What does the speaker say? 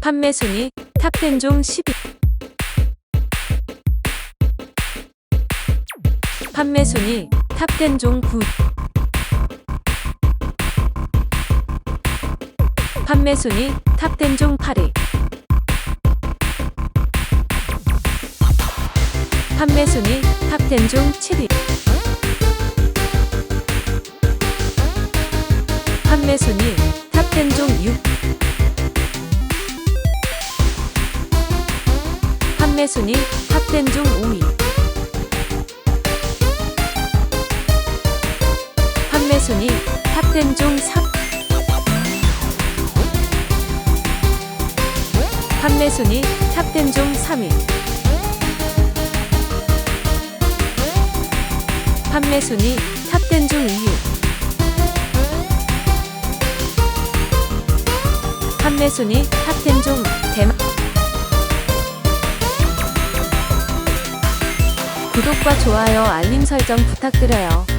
판매 순위 탑10 중 10위. 판매 순위 탑10 중 9위. 판매 순위 탑10 중 8위. 판매 순위 탑10 중 7위. 판매 순위 탑10 중 6. 판매 순위 탑10 중 5위. 판매 순위 탑10 중 3. 판매 순위 탑10 중 3위. 판매 순위 탑10 중 2위. 판매 순위 탑10 중 구독과 좋아요 알림 설정 부탁드려요.